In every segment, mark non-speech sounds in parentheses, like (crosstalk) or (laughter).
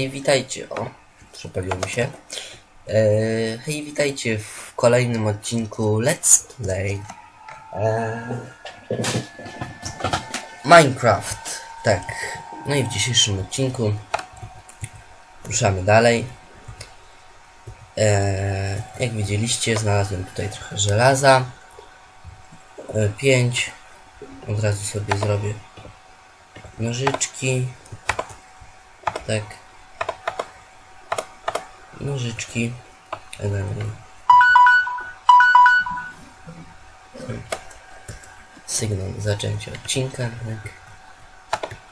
hej, witajcie. O, przepaliło mi się. E, hej, witajcie w kolejnym odcinku Let's Play. E, Minecraft. Tak. No i w dzisiejszym odcinku ruszamy dalej. E, jak widzieliście, znalazłem tutaj trochę żelaza. E, pięć. Od razu sobie zrobię nożyczki. Tak. Nożyczki. Element. Sygnał zaczęcia odcinka. Tak.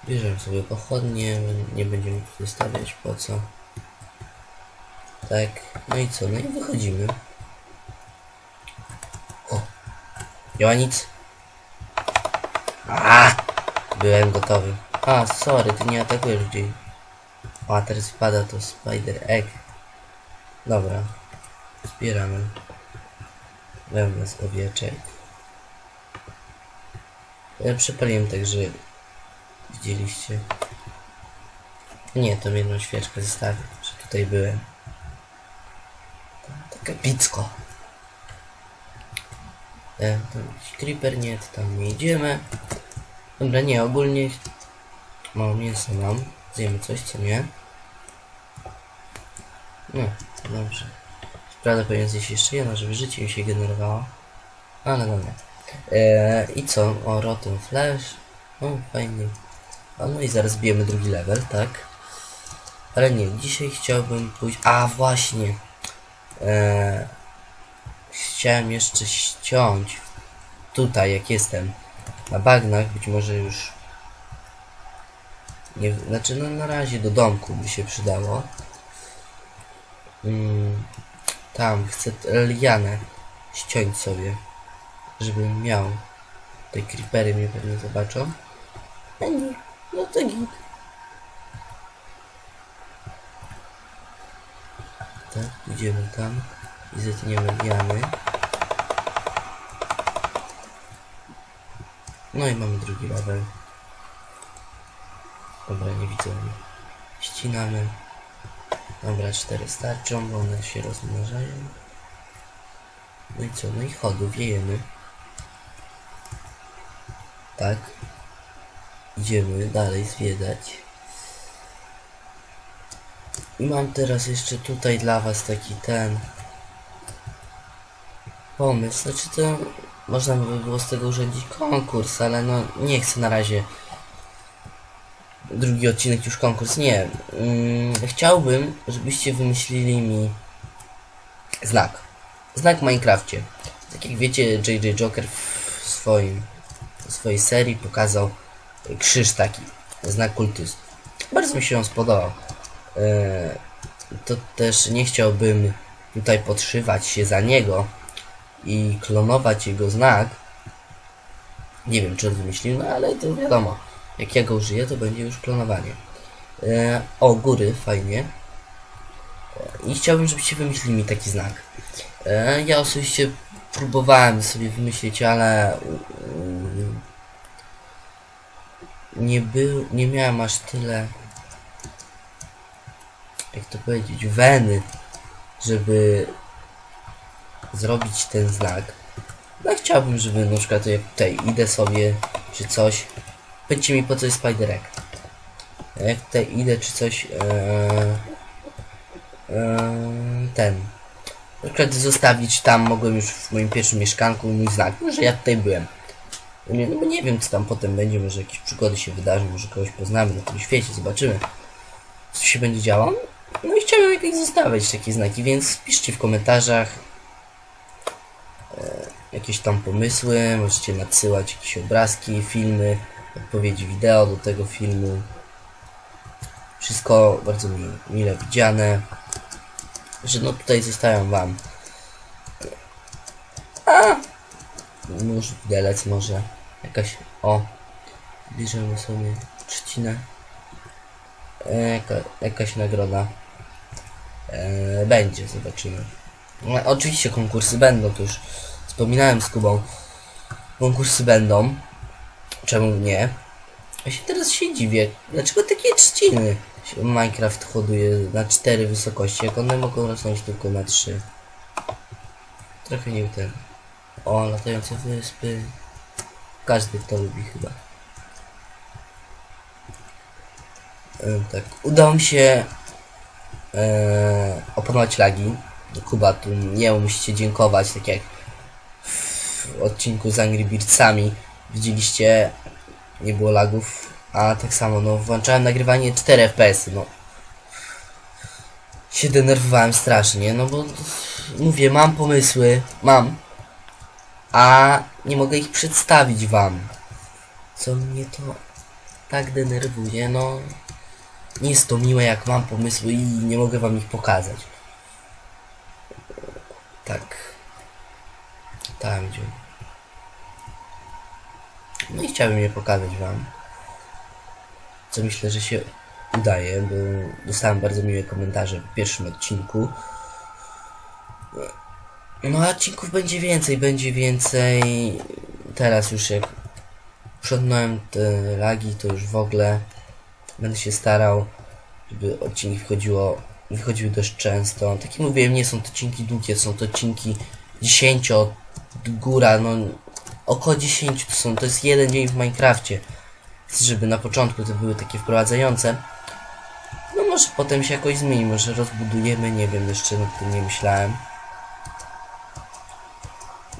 Bierzemy sobie pochodnie. Nie będziemy tu wystawiać po co. Tak. No i co? No i wychodzimy. O! Działa nic. A! Byłem gotowy. A, sorry, ty nie atakujesz gdzieś. A teraz wpada to Spider Egg. Dobra. Zbieramy. Wełnę z owieczek. Ja przepaliłem tak, że widzieliście. Nie, to jedną świeczkę zostawię, że tutaj byłem. Tak epicko. E, creeper, nie, tam nie idziemy. Dobra, nie, ogólnie mało mięsa mam. Zjemy coś, co nie? No, dobrze. Prawda powinien zjeść jeszcze jedno, żeby życie mi się generowało. Ale dobra. Eee, I co? O, Rotten Flash. O, fajnie. A no i zaraz bijemy drugi level, tak? Ale nie, dzisiaj chciałbym pójść... A, właśnie! Eee, chciałem jeszcze ściąć tutaj, jak jestem na bagnach, być może już nie, znaczy no na razie do domku by się przydało. Mm, tam chcę lianę ściąć sobie, żebym miał. Te creepery mnie pewnie zobaczą. A nie, no to git. Tak, idziemy tam i zetniemy liany. No i mamy drugi level. Dobra, nie widzę. Ścinamy. Dobra, cztery starczą, bo one się rozmnażają. No i co? No i chodu, wiejemy. Tak. Idziemy dalej zwiedzać. I mam teraz jeszcze tutaj dla was taki ten pomysł. Znaczy to można by było z tego urządzić konkurs, ale no nie chcę na razie drugi odcinek już konkurs. Nie. Mm, chciałbym, żebyście wymyślili mi znak. Znak w Minecrafcie. Tak jak wiecie, JJ Joker w swoim w swojej serii pokazał krzyż taki. Znak kultystów. Bardzo mi się on spodobał. Eee, to też nie chciałbym tutaj podszywać się za niego i klonować jego znak. Nie wiem, czy on wymyślił, no ale to wiadomo. Jak ja go użyję, to będzie już klonowanie. E, o, góry, fajnie. I chciałbym, żebyście wymyślili mi taki znak. E, ja osobiście próbowałem sobie wymyślić, ale mm, nie był, nie miałem aż tyle jak to powiedzieć, weny, żeby zrobić ten znak. No chciałbym, żeby na przykład jak tutaj idę sobie, czy coś. Powiedzcie mi po co jest Spiderek. Jak tutaj idę, czy coś. Ee, ee, ten. Na przykład zostawić tam, mogłem już w moim pierwszym mieszkanku mój znak, że ja tutaj byłem. Nie, no, nie wiem co tam potem będzie, może jakieś przygody się wydarzą, może kogoś poznamy na tym świecie, zobaczymy co się będzie działo. No i chciałbym jakieś zostawiać takie znaki, więc piszcie w komentarzach e, jakieś tam pomysły, możecie nadsyłać jakieś obrazki, filmy, odpowiedzi wideo do tego filmu. Wszystko bardzo mi, mile widziane. Że no tutaj zostawiam wam. A! Nóż, widelec może. Jakaś, o. Bierzemy sobie trzcinę. E, jaka, jakaś nagroda. E, będzie, zobaczymy. No, oczywiście konkursy będą, to już wspominałem z Kubą. Konkursy będą. Czemu nie? Ja się teraz się dziwię. Dlaczego takie trzciny Minecraft hoduje na cztery wysokości, jak one mogą rosnąć tylko na trzy. Trochę nie ten. O, latające wyspy. Każdy to lubi chyba. E, tak, udało mi się e, opanować lagi. Kuba, tu nie musicie dziękować, tak jak w odcinku z Angry Birdsami widzieliście, nie było lagów, a tak samo, no, włączałem nagrywanie 4 FPS, no. Się denerwowałem strasznie, no bo mówię, mam pomysły, mam, a nie mogę ich przedstawić wam. Co mnie to tak denerwuje, no. Nie jest to miłe, jak mam pomysły i nie mogę wam ich pokazać. Tak. Tam gdzie. No i chciałbym je pokazać wam. Co myślę, że się udaje, bo dostałem bardzo miłe komentarze w pierwszym odcinku. No odcinków będzie więcej, będzie więcej. Teraz już jak przątnąłem te lagi, to już w ogóle będę się starał, żeby odcinki wchodziło, wychodziły dość często. Tak jak mówiłem, nie są to odcinki długie, są to odcinki 10 góra, no około 10 to są, to jest jeden dzień w Minecrafcie. Żeby na początku to były takie wprowadzające. No może potem się jakoś zmieni, może rozbudujemy, nie wiem, jeszcze nad tym nie myślałem.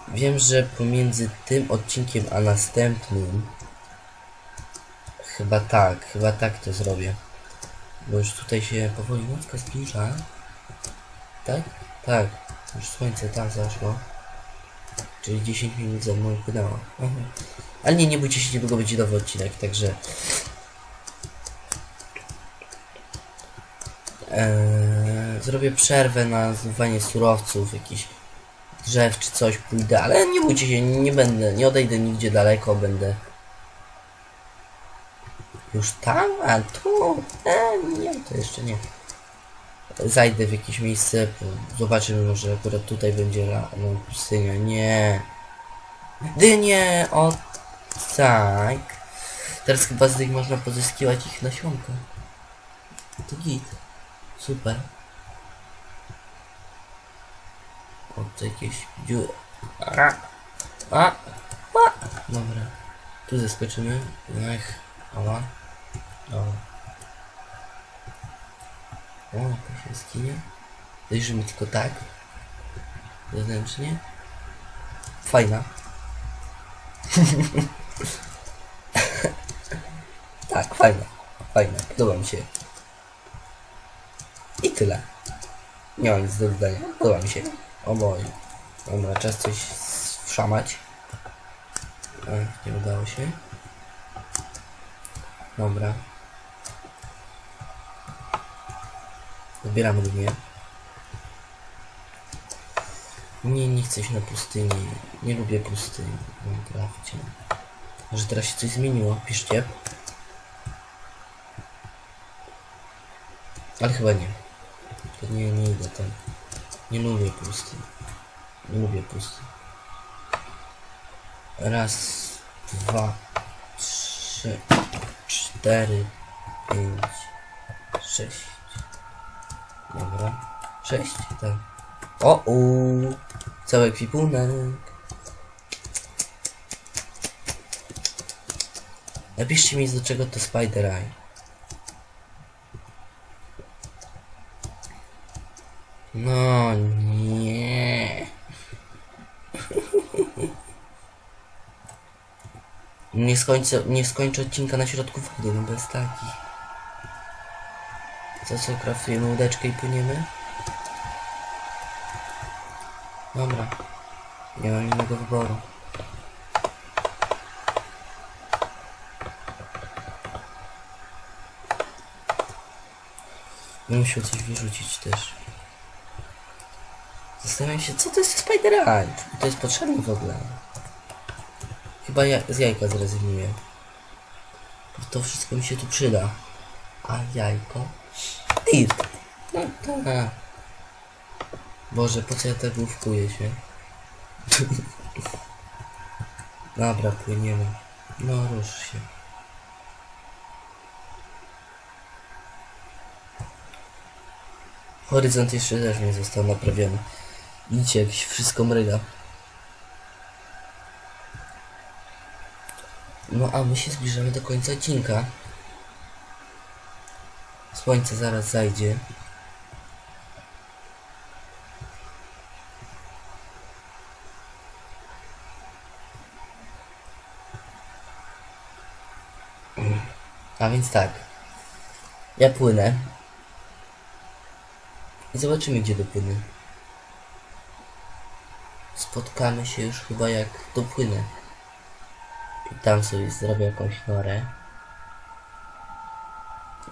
Wiem, że pomiędzy tym odcinkiem a następnym chyba tak, chyba tak to zrobię. Bo już tutaj się powoli nocka zbliża. Tak? Tak. Już słońce tam zaszło. Czyli 10 minut ze mną upłynęło. Aha. Ale nie, nie bójcie się, niedługo będzie nowy odcinek, także... Eee, zrobię przerwę na zdobywanie surowców, jakichś drzew czy coś pójdę, ale nie bójcie się, nie będę, nie odejdę nigdzie daleko, będę już tam, a tu, e, nie, to jeszcze nie. Zajdę w jakieś miejsce, zobaczymy, może akurat tutaj będzie la, no, pustynia, nie. Dynie, o tak. Teraz chyba z nich można pozyskiwać ich nasionka. To git. Super. O, to jakieś dziury. A, a, a. Dobra. Tu zeskoczymy. Ech, ała. Dobra. O, to się skinie. Zajrzymy tylko tak. Zewnętrznie. Fajna. (laughs) tak, fajna. Fajna. Podoba mi się. I tyle. Nie mam nic do dodania. Podoba mi się. O. Dobra, czas coś wszamać. Ech, nie udało się. Dobra. Zbieramy dwie. Nie, nie chcę się na pustyni. Nie lubię pustyni w. Może teraz się coś zmieniło? Piszcie. Ale chyba nie. To nie, nie idę tam. Nie lubię pustyni. Nie lubię pustyni. Raz, dwa, trzy, cztery, pięć, sześć. Dobra. Sześć, tak. O, u, cały ekwipunek. Napiszcie mi do czego to Spider Eye. No nie. (laughs) Nie skończę, nie skończę odcinka na środku wody, no bez takich. Co co, kraftujemy łódeczkę i płyniemy? Dobra. Nie mam innego wyboru. Bym musiał coś wyrzucić też. Zastanawiam się, co to jest Spider-Man? Czy to jest potrzebne w ogóle? Chyba ja z jajka zrezygnuję. Bo To wszystko mi się tu przyda. A jajko? No tak. Boże, po co ja tak główkuję się? Dobra, płyniemy. No, rusz się. Horyzont jeszcze też nie został naprawiony. Widzicie, jak się wszystko mryga. No a my się zbliżamy do końca odcinka. Słońce zaraz zajdzie. A więc tak. Ja płynę. I zobaczymy, gdzie dopłynę. Spotkamy się już chyba jak dopłynę. I tam sobie zrobię jakąś norę.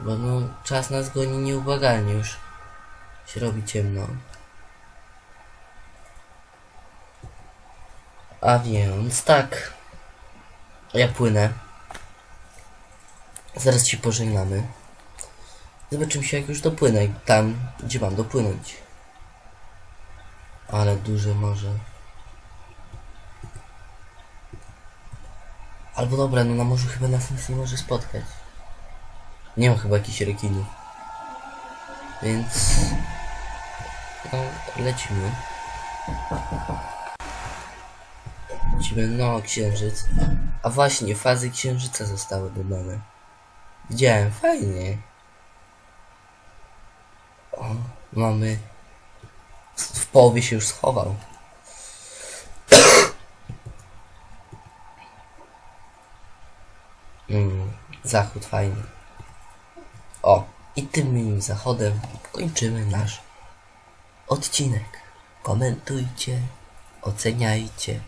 Bo no, czas nas goni nieubłagalnie już. Się robi ciemno. A więc tak. Ja płynę. Zaraz się pożegnamy. Zobaczymy się jak już dopłynę. Tam, gdzie mam dopłynąć. Ale duże morze. Albo dobra, no na morzu chyba nas nic nie może spotkać. Nie ma chyba jakichś rekinów. Więc... No, lecimy. Lecimy, no, księżyc. A właśnie, fazy księżyca zostały dodane. Widziałem, fajnie. O, mamy... W połowie się już schował. Mm, zachód fajny. O, i tym miłym zachodem kończymy nasz odcinek. Komentujcie, oceniajcie,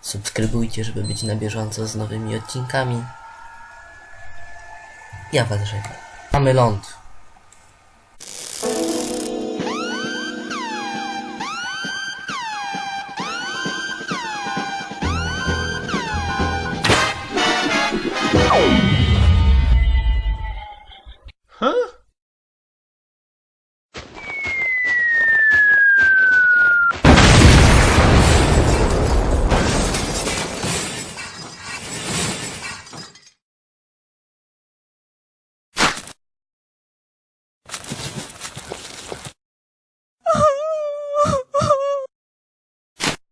subskrybujcie, żeby być na bieżąco z nowymi odcinkami. Ja was żegnam. Mamy ląd. Huh?